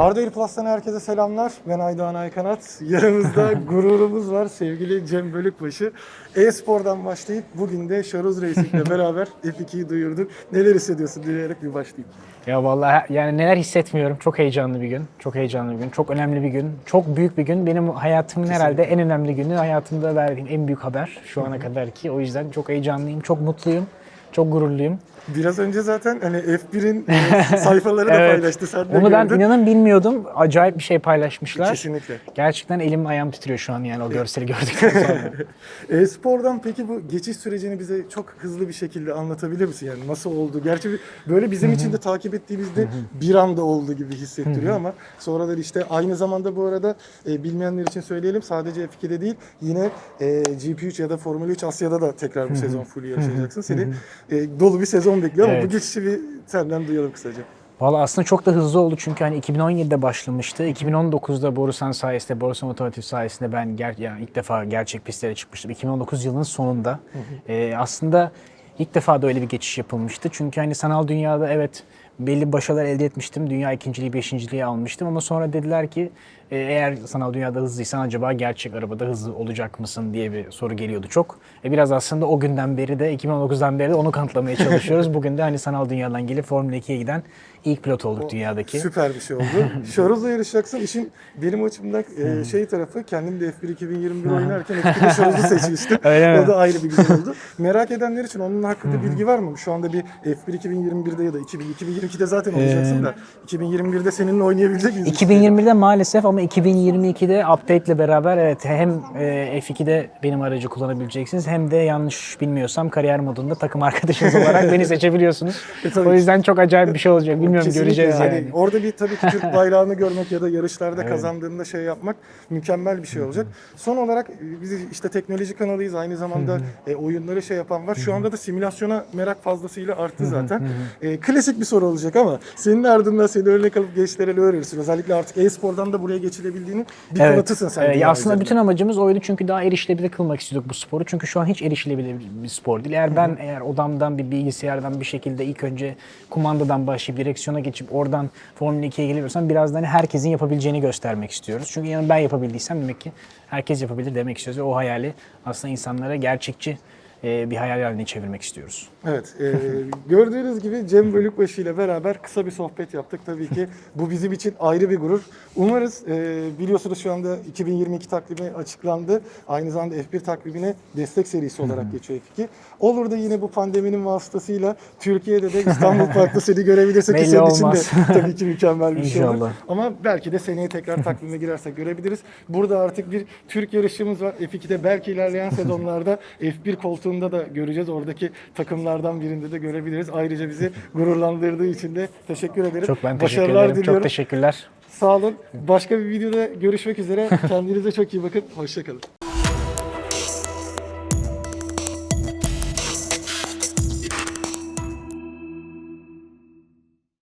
Arda'yı Plus'tan herkese selamlar. Ben Aydoğan Aykanat. Yanımızda gururumuz var sevgili Cem Bölükbaşı. E-Spor'dan başlayıp bugün de Şaruz Racing'le beraber F2'yi duyurduk. Neler hissediyorsun diyerek bir başlayayım. Ya vallahi yani neler hissetmiyorum. Çok heyecanlı bir gün. Çok heyecanlı bir gün. Çok önemli bir gün. Çok büyük bir gün. Benim hayatımın herhalde en önemli günü. Hayatımda verdiğim en büyük haber şu ana kadar ki. O yüzden çok heyecanlıyım. Çok mutluyum. Çok gururluyum. Biraz önce zaten hani F1'in e, sayfaları da Evet. paylaştı. Sen de Onu ben gördün. inanın bilmiyordum. Acayip bir şey paylaşmışlar. Kesinlikle. Gerçekten elim ayağım titriyor şu an yani o görseli gördükten sonra. E-spordan peki bu geçiş sürecini bize çok hızlı bir şekilde anlatabilir misin? Yani nasıl oldu? Gerçi böyle bizim için de takip ettiğimizde bir anda oldu gibi hissettiriyor ama sonradan işte aynı zamanda bu arada e, bilmeyenler için söyleyelim sadece F2'de değil yine e, GP3 ya da Formula 3 Asya'da da tekrar bu sezon full yarışacaksın. Seni e, dolu bir sezon bekliyor ama bu geçişi bir senden duyalım kısaca. Valla aslında çok da hızlı oldu çünkü hani 2017'de başlamıştı. 2019'da Borusan sayesinde, Borusan Otomotiv sayesinde ben ger yani ilk defa gerçek pistlere çıkmıştım. 2019 yılının sonunda. Ee, aslında ilk defa da öyle bir geçiş yapılmıştı. Çünkü hani sanal dünyada evet belli başarılar elde etmiştim. Dünya ikinciliği, beşinciliği almıştım ama sonra dediler ki e, eğer sanal dünyada hızlıysan acaba gerçek arabada hızlı olacak mısın diye bir soru geliyordu çok. E, biraz aslında o günden beri de 2019'dan beri de onu kanıtlamaya çalışıyoruz. Bugün de hani sanal dünyadan gelip Formula 2'ye giden ilk pilot olduk dünyadaki. Süper bir şey oldu. Şaroz'la yarışacaksın. İşin benim açımdan e, şey tarafı kendim de F1 2021 oynarken F1'de Şaroz'u seçmiştim. Öyle mi? o da ayrı bir güzel oldu. Merak edenler için onun hakkında bilgi var mı? Şu anda bir F1 2021'de ya da 2000, 2022'de zaten olacaksın da 2021'de seninle oynayabilecek miyiz? 2021'de maalesef ama 2022'de update ile beraber evet hem e, F2'de benim aracı kullanabileceksiniz hem de yanlış bilmiyorsam kariyer modunda takım arkadaşınız olarak beni seçebiliyorsunuz. E, o yüzden çok acayip bir şey olacak. Bilmiyorum Kesinlikle. göreceğiz Hani yani. Orada bir tabii ki Türk bayrağını görmek ya da yarışlarda kazandığında şey yapmak mükemmel bir şey olacak. Son olarak e, biz işte teknoloji kanalıyız. Aynı zamanda e, oyunları şey yapan var. Şu anda da simülasyona merak fazlasıyla arttı zaten. E, klasik bir soru olacak ama senin ardından seni örnek alıp gençlere öğrenirsin? Özellikle artık e-spordan da buraya geçilebildiğini bir kanıtısın sen. Ee, aslında üzerinde. bütün amacımız oydu çünkü daha erişilebilir kılmak istiyorduk bu sporu. Çünkü şu an hiç erişilebilir bir spor değil. Eğer ben eğer odamdan bir bilgisayardan bir şekilde ilk önce kumandadan başlayıp direksiyona geçip oradan Formula 2'ye geliyorsam biraz da hani herkesin yapabileceğini göstermek istiyoruz. Çünkü yani ben yapabildiysem demek ki herkes yapabilir demek istiyoruz. Ve o hayali aslında insanlara gerçekçi e, bir hayal haline çevirmek istiyoruz. Evet, e, gördüğünüz gibi Cem Bölükbaşı ile beraber kısa bir sohbet yaptık. Tabii ki bu bizim için ayrı bir gurur. Umarız, e, biliyorsunuz şu anda 2022 takvimi açıklandı. Aynı zamanda F1 takvimine destek serisi olarak geçiyor F2. Olur da yine bu pandeminin vasıtasıyla Türkiye'de de İstanbul Park'ta seni görebilirsek ki senin için de tabii ki mükemmel bir şey olur. Ama belki de seneye tekrar takvime girersek görebiliriz. Burada artık bir Türk yarışımız var. F2'de belki ilerleyen sezonlarda F1 koltuğunda da göreceğiz. Oradaki takımlardan birinde de görebiliriz. Ayrıca bizi gururlandırdığı için de teşekkür ederim. Çok ben teşekkür Başarılar ederim. diliyorum. Çok teşekkürler. Sağ olun. Başka bir videoda görüşmek üzere. Kendinize çok iyi bakın. Hoşçakalın.